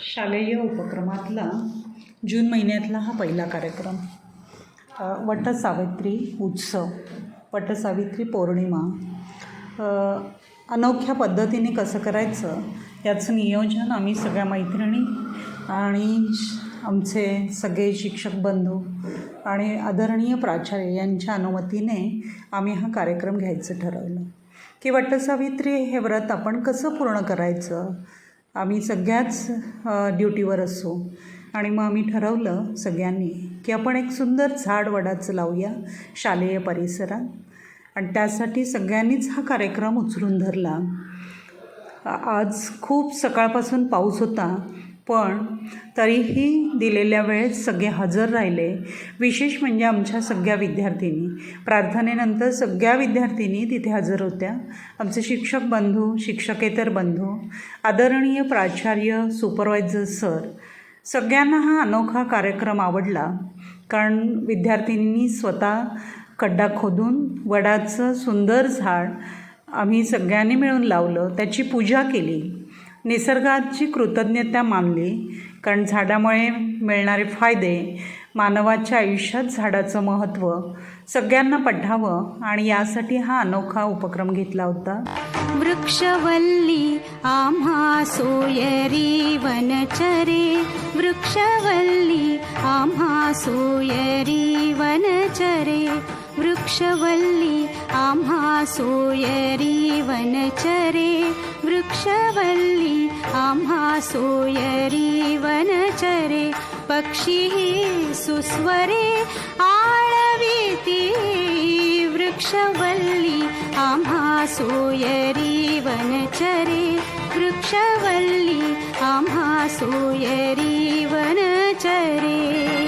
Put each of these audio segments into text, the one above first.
शालेय उपक्रमातला जून महिन्यातला हा पहिला कार्यक्रम. वटसावित्री उत्सव वटसावित्री पौर्णिमा. अनोख्या पद्धतीने कसं करायचं याचं नियोजन आम्ही सगळ्या मैत्रिणी आणि आमचे सगळे शिक्षक बंधू आणि आदरणीय प्राचार्य यांच्या अनुमतीने आम्ही हा कार्यक्रम घ्यायचं ठरवलं. की वटसावित्री हे व्रत आपण कसं पूर्ण करायचं? आम्ही सगळ्याच ड्युटीवर असू. आणि मग आम्ही ठरवलं सगळ्यांनी की आपण एक सुंदर झाड वडाचं लावूया शालेय परिसरात. आणि त्यासाठी सगळ्यांनीच हा कार्यक्रम उचलून धरला. आज खूप सकाळपासून पाऊस होता. पण तरीही दिलेल्या वेळेत सगळे हजर राहिले. विशेष म्हणजे आमच्या सगळ्या विद्यार्थिनी. प्रार्थनेनंतर सगळ्या विद्यार्थिनी तिथे हजर होत्या. आमचे शिक्षक बंधू शिक्षकेतर बंधू आदरणीय प्राचार्य सुपरवायझर सर सगळ्यांना हा अनोखा कार्यक्रम आवडला. कारण विद्यार्थिनींनी स्वतः खड्डा खोदून वडाचं सुंदर झाड आम्ही सगळ्यांनी मिळून लावलं. त्याची पूजा केली. निसर्गाची कृतज्ञता मानली. कारण झाडामुळे मिळणारे फायदे मानवाच्या आयुष्यात झाडाचं महत्त्व सगळ्यांना पठावं आणि यासाठी हा अनोखा उपक्रम घेतला होता. वृक्षवल्ली आम्हा सोयरी वनचरे. वृक्षवल्ली आम्हा सोयरी वनचरे. वृक्षवल्ली आम्हा सोयरी वनचरे. वृक्षवल्ली आम्हा सोयरी वनचरे पक्षी सुस्वरे आळवीती वृक्षवल्ली आम्हा सोयरी वनचरे वृक्षवल्ली आम्हा सोयरी वनचरे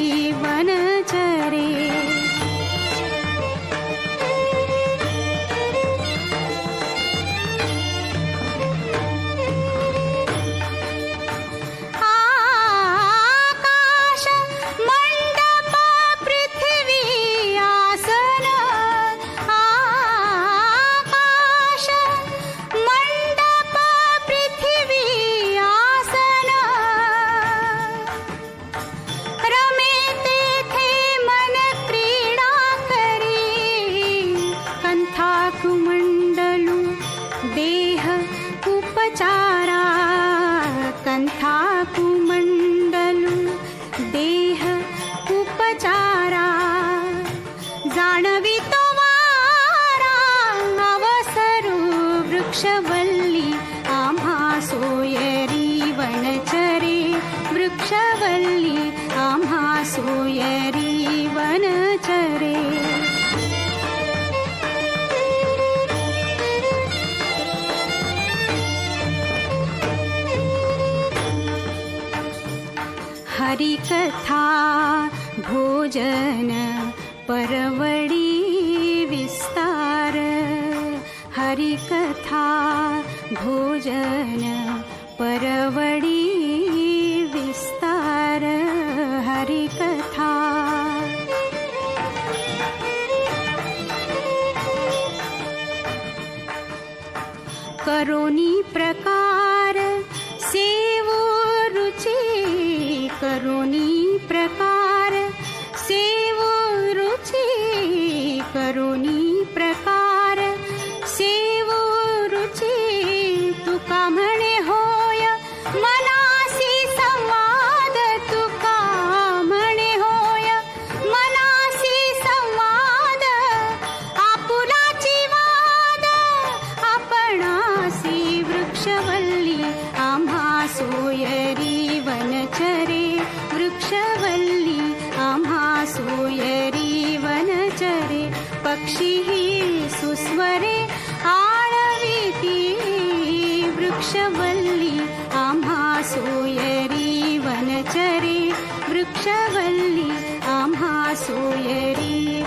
वल्ली आमा सोयरीवनरे वृक्षवल्ली आमा सोयरीवनरे भोजन परवडि हरिकथा भोजन परवडी विस्तार हरिकथा। करोनी प्रकार सेवो पक्षी सुस्वरे आळविती वृक्षवल्ली आम्हा सोयरी वनचरे वृक्षवल्ली सोयरी